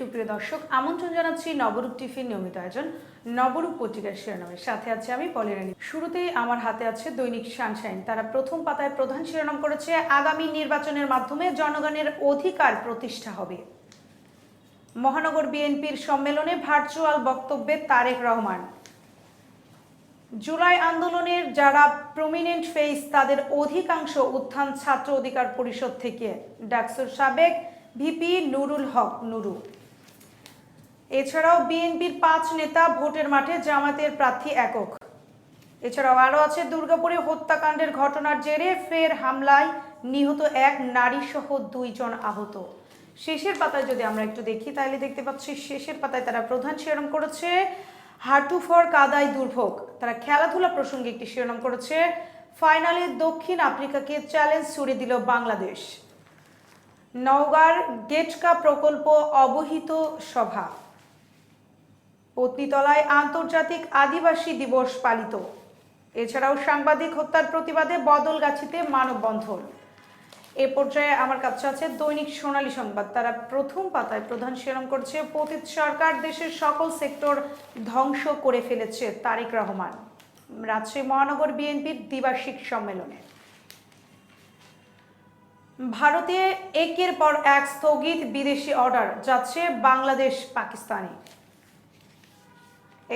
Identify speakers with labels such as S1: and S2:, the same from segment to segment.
S1: সুপ্রিয় দর্শক, আমন্ত্রণ জানাচ্ছি নবরূপ টিভির নিয়মিত আয়োজন। নবরূপ পত্রিকার শিরোনামের সাথে আছে আমি পলিরানী শুরুতেই আমার হাতে আছে দৈনিক সানশাইন। তারা প্রথম পাতায় প্রধান শিরোনাম করেছে, আগামী নির্বাচনের মাধ্যমে জনগণের অধিকার প্রতিষ্ঠা হবে। মহানগর বিএনপির সম্মেলনে ভার্চুয়াল বক্তব্যে তারেক রহমান। জুলাই আন্দোলনের যারা প্রমিনেন্ট ফেস তাদের অধিকাংশ উত্থান ছাত্র অধিকার পরিষদ থেকে। ডাকসুর সাবেক ভিপি নুরুল হক নুরু। এছাড়াও বিএনপির পাঁচ নেতা ভোটের মাঠে জামাতের প্রার্থী একক। এছাড়াও আরও আছে দুর্গাপুরে হত্যাকাণ্ডের ঘটনার জেরে ফের হামলায় নিহত এক নারী সহ দুইজন আহত। শেষের পাতায় যদি আমরা একটু দেখি, তাহলে দেখতে পাচ্ছি শেষের পাতায় তারা প্রধান শিরোনাম করেছে, হাঁটু ফর কাদাই দুর্ভোগ। তারা খেলাধুলা প্রসঙ্গে একটি শিরোনাম করেছে, ফাইনালে দক্ষিণ আফ্রিকাকে চ্যালেঞ্জ ছুড়ে দিল বাংলাদেশ। নওগাঁর গেটকা প্রকল্প অবহিত সভা। পত্নীতলায় আন্তর্জাতিক আদিবাসী দিবস পালিত। এছাড়াও সাংবাদিক হত্যার প্রতিবাদে বদলগাছিতে মানববন্ধন। এ পর্যায়ে আমার কাছে আছে দৈনিক সোনালী সংবাদ। তারা প্রথম পাতায় প্রধান শিরোনাম করছে, পতিত সরকার দেশের সকল সেক্টর ধ্বংস করে ফেলেছে তারেক রহমান। রাজশাহী মহানগর বিএনপির দ্বিবার্ষিক সম্মেলনে। ভারতে একের পর এক স্থগিত বিদেশি অর্ডার যাচ্ছে বাংলাদেশ পাকিস্তানে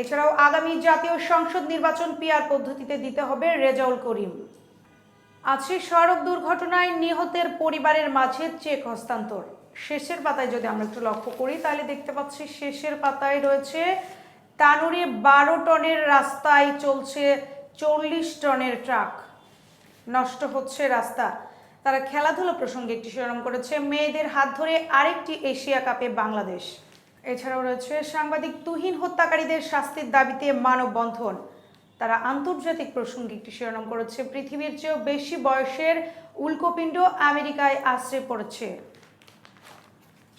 S1: এছাড়াও আগামী জাতীয় সংসদ নির্বাচন পিআর পদ্ধতিতে দিতে হবে রেজাউল করিম। আছে সড়ক দুর্ঘটনায় নিহতের পরিবারের মাঝে চেক হস্তান্তর। শেষের পাতায় যদি আমরা একটু লক্ষ্য করি, তাহলে দেখতে পাচ্ছি শেষের পাতায় রয়েছে, তানুরে বারো টনের রাস্তায় চলছে চল্লিশ টনের ট্রাক। নষ্ট হচ্ছে রাস্তা। তারা খেলাধুলা প্রসঙ্গে একটি শিরোনাম করেছে, মেয়েদের হাত ধরে আরেকটি এশিয়া কাপে বাংলাদেশ। এছাড়াও রয়েছে সাংবাদিক তুহিন হত্যাকারীদের শাস্তির দাবিতে মানববন্ধন। তারা আন্তর্জাতিক প্রসঙ্গে একটি শিরোনাম করেছে, পৃথিবীর চেয়েও বেশি বয়সের উল্কপিণ্ড আমেরিকায় আশ্রয় পড়েছে।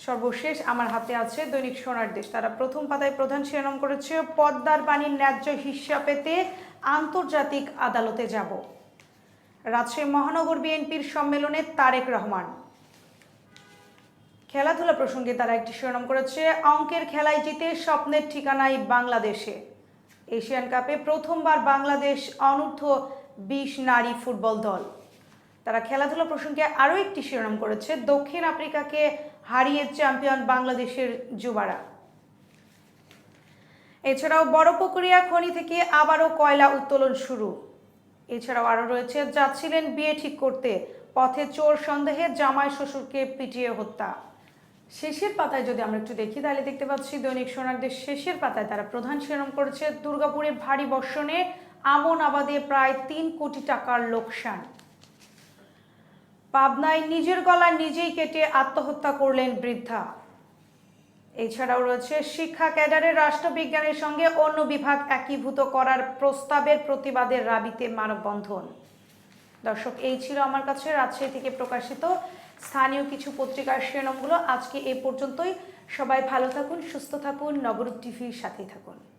S1: সর্বশেষ আমার হাতে আছে দৈনিক সোনার দেশ। তারা প্রথম পাতায় প্রধান শিরোনাম করেছে, পদ্মার পানির ন্যায্য হিস্যা পেতে আন্তর্জাতিক আদালতে যাব। রাজশাহী মহানগর বিএনপির সম্মেলনে তারেক রহমান। খেলাধুলা প্রসঙ্গে তারা একটি শিরোনাম করেছে, অঙ্কের খেলায় জিতে স্বপ্নের ঠিকানায় বাংলাদেশে। এশিয়ান কাপে প্রথমবার বাংলাদেশ অনূর্ধ্ব বিশ নারী ফুটবল দল। তারা খেলাধুলা প্রসঙ্গে আরও একটি শিরোনাম করেছে, দক্ষিণ আফ্রিকাকে হারিয়ে চ্যাম্পিয়ন বাংলাদেশের যুবারা। এছাড়াও বড়পুকুরিয়া খনি থেকে আবারও কয়লা উত্তোলন শুরু। এছাড়াও আরও রয়েছে, যাচ্ছিলেন বিয়ে ঠিক করতে, পথে চোর সন্দেহে জামাই শ্বশুরকে পিটিয়ে হত্যা। শেষের পাতায় যদি আমরা একটু দেখি, তাহলে দেখতে পাচ্ছি দৈনিক সোনারদের শেষের পাতায় তারা প্রধান শিরোনাম করেছে দুর্গাপুরে ভারী বর্ষণে, আমন আবাদে প্রায় তিন কোটি টাকার লোকসান। পাবনায় নিজের গলা নিজেই কেটে আত্মহত্যা করলেন বৃদ্ধা। এছাড়াও রয়েছে শিক্ষা ক্যাডারের রাষ্ট্রবিজ্ঞানের সঙ্গে অন্য বিভাগ একীভূত করার প্রস্তাবের প্রতিবাদের রাবিতে মানববন্ধন। দর্শক, এই ছিল আমার কাছে রাজশাহী থেকে প্রকাশিত স্থানীয় কিছু পত্রিকার শিরোনামগুলো আজকে এ পর্যন্তই। সবাই ভালো থাকুন, সুস্থ থাকুন নবরূপ টিভির সাথেই থাকুন।